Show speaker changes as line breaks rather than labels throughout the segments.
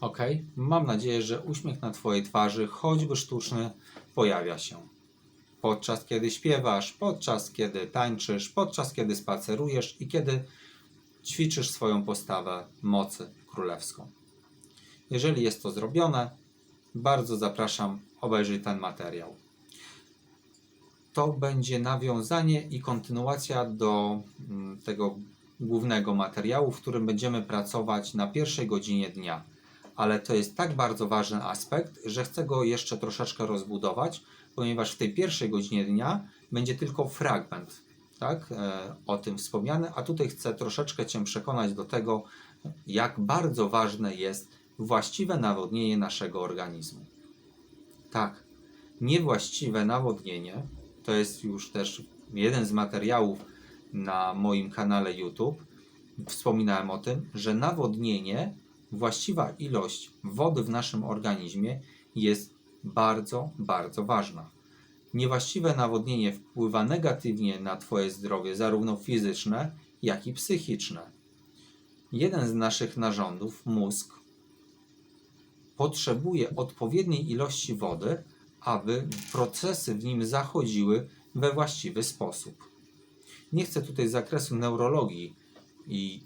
Ok? Mam nadzieję, że uśmiech na Twojej twarzy, choćby sztuczny, pojawia się. Podczas kiedy śpiewasz, podczas kiedy tańczysz, podczas kiedy spacerujesz i kiedy ćwiczysz swoją postawę mocy królewską. Jeżeli jest to zrobione, bardzo zapraszam obejrzyj ten materiał. To będzie nawiązanie i kontynuacja do mm, tego głównego materiału, w którym będziemy pracować na pierwszej godzinie dnia. Ale to jest tak bardzo ważny aspekt, że chcę go jeszcze troszeczkę rozbudować, ponieważ w tej pierwszej godzinie dnia będzie tylko fragment tak, e, o tym wspomniany, a tutaj chcę troszeczkę Cię przekonać do tego, jak bardzo ważne jest właściwe nawodnienie naszego organizmu. Tak, niewłaściwe nawodnienie to jest już też jeden z materiałów na moim kanale YouTube. Wspominałem o tym, że nawodnienie, właściwa ilość wody w naszym organizmie jest bardzo, bardzo ważna. Niewłaściwe nawodnienie wpływa negatywnie na Twoje zdrowie, zarówno fizyczne, jak i psychiczne. Jeden z naszych narządów, mózg, potrzebuje odpowiedniej ilości wody, aby procesy w nim zachodziły we właściwy sposób. Nie chcę tutaj z zakresu neurologii i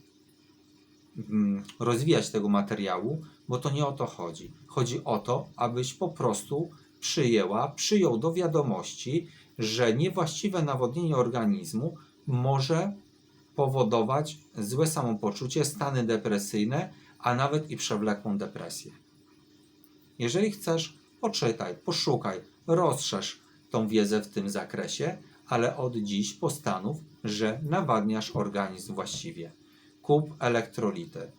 rozwijać tego materiału, bo to nie o to chodzi. Chodzi o to, abyś po prostu przyjęła, przyjął do wiadomości, że niewłaściwe nawodnienie organizmu może powodować złe samopoczucie, stany depresyjne, a nawet i przewlekłą depresję. Jeżeli chcesz, poczytaj, poszukaj, rozszerz tą wiedzę w tym zakresie, ale od dziś postanów, że nawadniasz organizm właściwie. Kup elektrolity.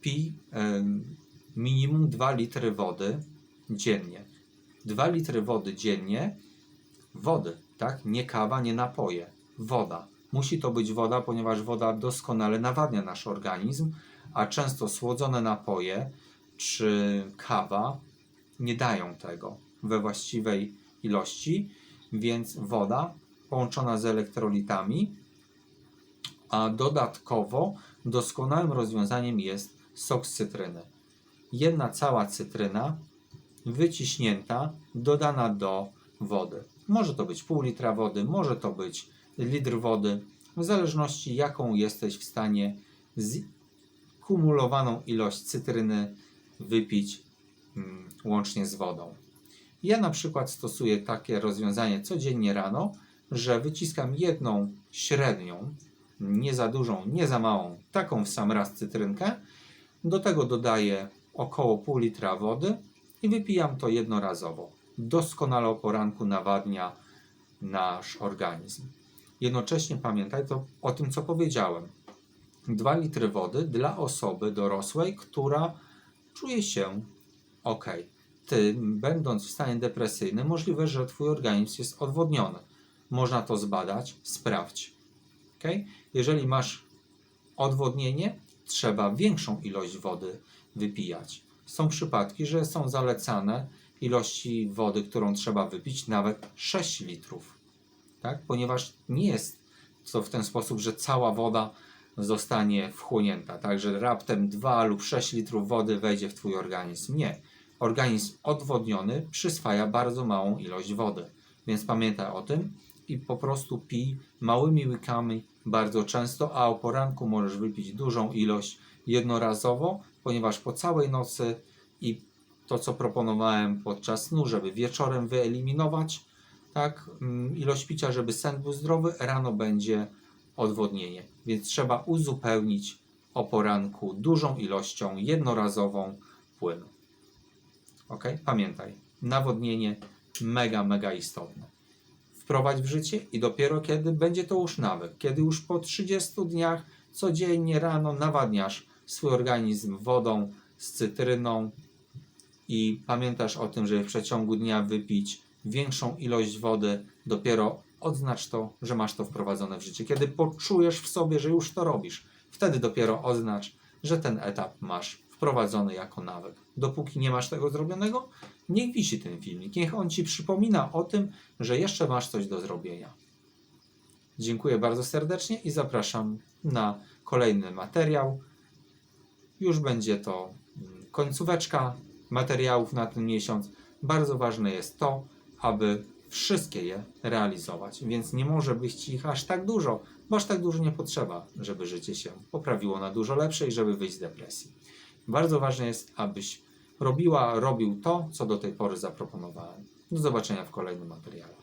Pij minimum 2 litry wody dziennie. 2 litry wody dziennie, wody, tak? Nie kawa, nie napoje. Woda. Musi to być woda, ponieważ woda doskonale nawadnia nasz organizm, a często słodzone napoje czy kawa nie dają tego we właściwej ilości, więc woda połączona z elektrolitami, a dodatkowo doskonałym rozwiązaniem jest sok z cytryny. Jedna cała cytryna wyciśnięta, dodana do wody. Może to być pół litra wody, może to być litr wody, w zależności jaką jesteś w stanie kumulowaną ilość cytryny wypić mm, łącznie z wodą. Ja na przykład stosuję takie rozwiązanie codziennie rano, że wyciskam jedną średnią, nie za dużą, nie za małą, taką w sam raz cytrynkę. Do tego dodaję około pół litra wody i wypijam to jednorazowo. Doskonale o poranku nawadnia nasz organizm. Jednocześnie pamiętaj to o tym, co powiedziałem. 2 litry wody dla osoby dorosłej, która czuje się ok. Ty, będąc w stanie depresyjnym, możliwe, że Twój organizm jest odwodniony. Można to zbadać, sprawdź. Ok? Jeżeli masz odwodnienie, trzeba większą ilość wody wypijać. Są przypadki, że są zalecane ilości wody, którą trzeba wypić, nawet 6 litrów. Tak? Ponieważ nie jest to w ten sposób, że cała woda zostanie wchłonięta, tak, że raptem 2 lub 6 litrów wody wejdzie w Twój organizm. Nie. Organizm odwodniony przyswaja bardzo małą ilość wody, więc pamiętaj o tym i po prostu pij małymi łykami bardzo często, a o poranku możesz wypić dużą ilość jednorazowo, ponieważ po całej nocy i to, co proponowałem podczas snu, żeby wieczorem wyeliminować tak, mm, ilość picia, żeby sen był zdrowy, rano będzie odwodnienie. Więc trzeba uzupełnić o poranku dużą ilością jednorazową płynu. Ok? Pamiętaj, nawodnienie mega, mega istotne. Wprowadź w życie i dopiero kiedy będzie to już nawyk, kiedy już po 30 dniach codziennie rano nawadniasz swój organizm wodą z cytryną i pamiętasz o tym, żeby w przeciągu dnia wypić większą ilość wody, dopiero odznacz to, że masz to wprowadzone w życie. Kiedy poczujesz w sobie, że już to robisz, wtedy dopiero oznacz, że ten etap masz wprowadzony jako nawyk. Dopóki nie masz tego zrobionego, niech wisi ten filmik, niech on Ci przypomina o tym, że jeszcze masz coś do zrobienia. Dziękuję bardzo serdecznie i zapraszam na kolejny materiał. Już będzie to mm, końcóweczka materiałów na ten miesiąc. Bardzo ważne jest to, aby wszystkie je realizować, więc nie może być ich aż tak dużo, bo aż tak dużo nie potrzeba, żeby życie się poprawiło na dużo lepsze i żeby wyjść z depresji. Bardzo ważne jest, abyś robiła, robił to, co do tej pory zaproponowałem. Do zobaczenia w kolejnym materiale.